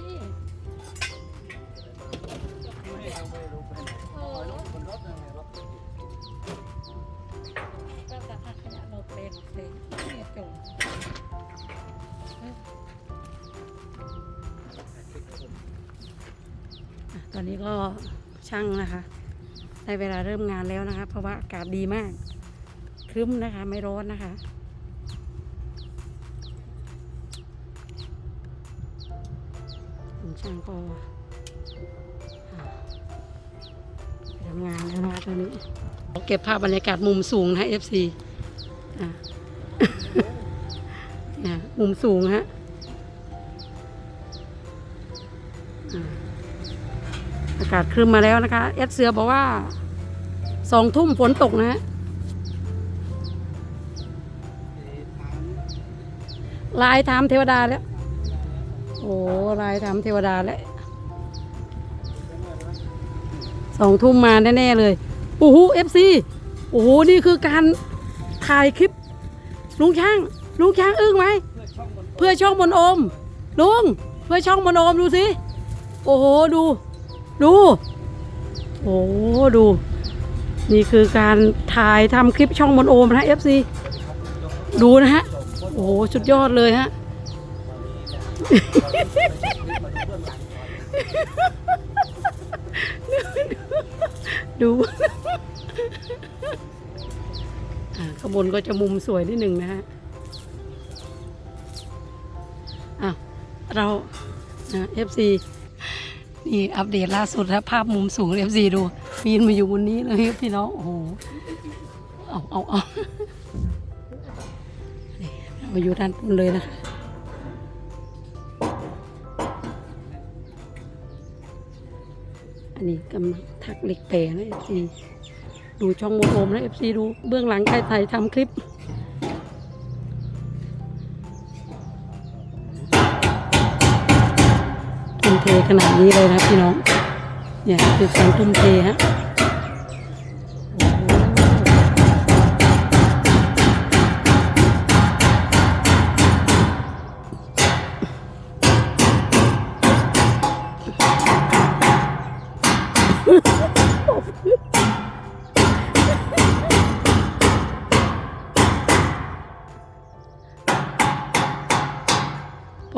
ขยะอยู่ตรงนี้โอ้รถก็ตักขยะเราเป็นเป็นเนี่ยจงตอนนี้ก็ช่างนะคะได้เวลาเริ่มงานแล้วนะคะ เพราะว่าอากาศดีมากครึ้มนะคะ ไม่ร้อนนะคะ คุณช่างก็อ่าไปทำงานแล้วนะคะตอนนี้เก็บภาพบรรยากาศมุมสูงนะ FC อะเนี่ยมุมสูงฮะอ่าอากาศครึ้มมาแล้วนะคะ เอสเสือบอกว่าสองทุ่มฝนตกนะฮะลายถามเทวดาแล้ว โอ้ลายถามเทวดาแล้วสองทุ่มมาแน่ๆเลยโอ้โหเอฟซีโอ้โหนี่คือการถ่ายคลิป ลุงช่าง ลุงช่างอึ้งไหมเพื่อช่องบนโอมลุงเพื่อช่องบนโอมดูสิโอ้โหดู ดูโอ้โหดู นี่คือการถ่ายทำคลิปช่องบนโอมนะเอฟซีดูนะฮะ โอ้โหสุดยอดเลยฮะ ดูข้างบนก็จะมุมสวยนิดหนึ่งนะฮะอะเราเอฟซีนี่อัปเดตล่าสุดนะภาพมุมสูงเอฟซีดูปีนมาอยู่บนนี้เลยพี่น้อง โอ้โห เอาเอาเอานี่เรามาอยู่ด้านบนเลยนะคะ อันนี้กำลังทักเหล็กแปรนะเอฟซีดูช่องโมโอมนะเอฟซีดูเบื้องหลังใครถ่ายทำคลิปทุ่มเทขนาดนี้เลยนะพี่น้องเนี่ยคือการทุ่มเทฮะ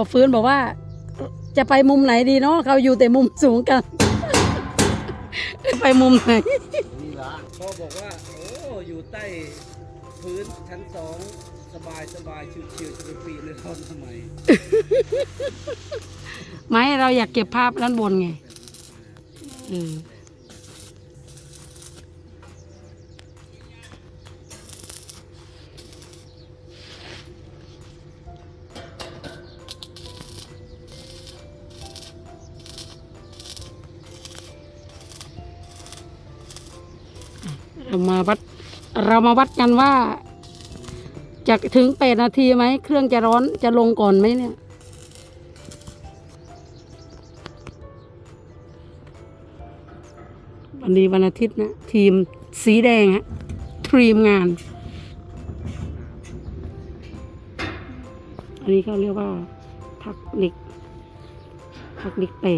อฟื้นบอกว่า จะไปมุมไหนดีเนาะเขาอยู่แต่มุมสูงกัน ไปมุมไหน นี่ละพ่อบอกว่า โอ้อยู่ใต้พื้นชั้นสองสบายสบายชิวๆจะไปปีนเลยเขาทำไมไม่เราอยากเก็บภาพด้านบนไงเออ เรามาวัดเรามาวัดกันว่าจะถึงแปดนาทีไหม เครื่องจะร้อนจะลงก่อนไหมเนี่ย วันนี้วันอาทิตย์นะ ทีมสีแดงฮะทีมงาน อันนี้เขาเรียกว่าทักเหล็กทักเหล็กเป๋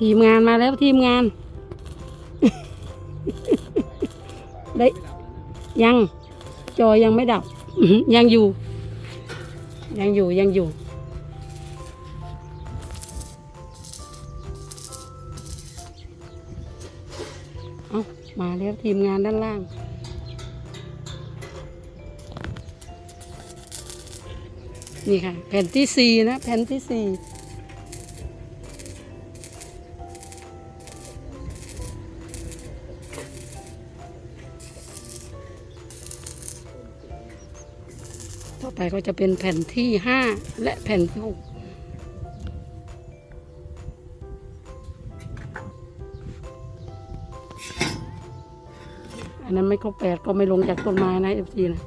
ทีมงานมาแล้วทีมงาน ได้ยังจอยังไม่ดับ ยังอยู่ ยังอยู่ยังอยู่ เอามาแล้วทีมงานด้านล่างนี่ค่ะ แผ่นที่สี่นะ แผ่นที่สี่ ต่อไปก็จะเป็นแผ่นที่ห้าและแผ่นที่หกอันนั้นไม่ครบแปดก็ไม่ลงจากต้นไม้นะเอฟซีนะ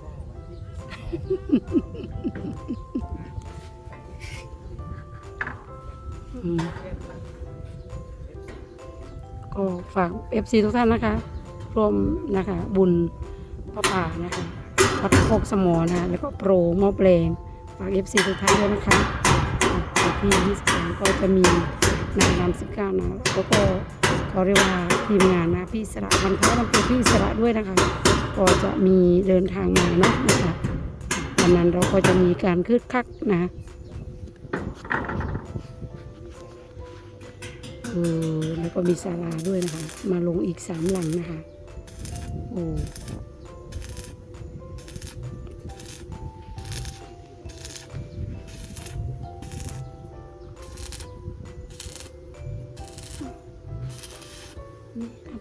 ก็ฝาก FC ทุกท่านนะคะ ร่วมนะคะ บุญพระป่านะคะ วัดโคกสมอนะแล้วก็โปรมอบแรงฝาก FC ทุกท่านด้วยนะคะวันที่ 22 ก็จะมีนางรำ19นะแล้วก็เขาเรียกว่าทีมงานนะพี่สระวันพระวันเกิดพี่สระด้วยนะคะ ก็จะมีเดินทางมาเนาะนะคะวันนั้นเราก็จะมีการคึกคักนะเออแล้วก็มีศาลาด้วยนะคะ มาลงอีกสามหลังนะคะโอ้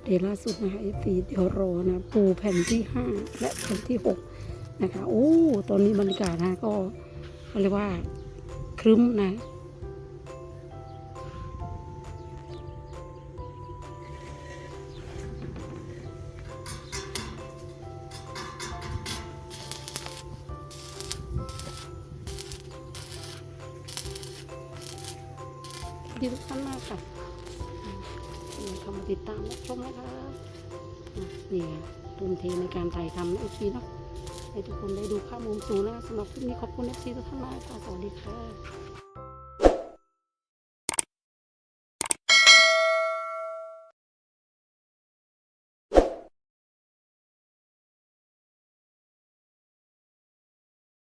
เดล่าสุดนะคะ f อเดี๋ยวรอนะปูแผ่นที่ห้าและแผ่นที่หกนะคะ โอ้ ตอนนี้บรรยากาศนะก็เรียกว่าครึ้มนะดีทุกท่านมากค่ะ ติดตามรับชมนะคะนี่ค่ะทุ่มเทในการถ่ายทำนะเอฟซีเนาะให้ทุกคนได้ดูภาพมุมสูงนะคะสำหรับคลิปนี้ขอบคุณเอฟซีทุกท่านมากค่ะสวัสดีค่ะ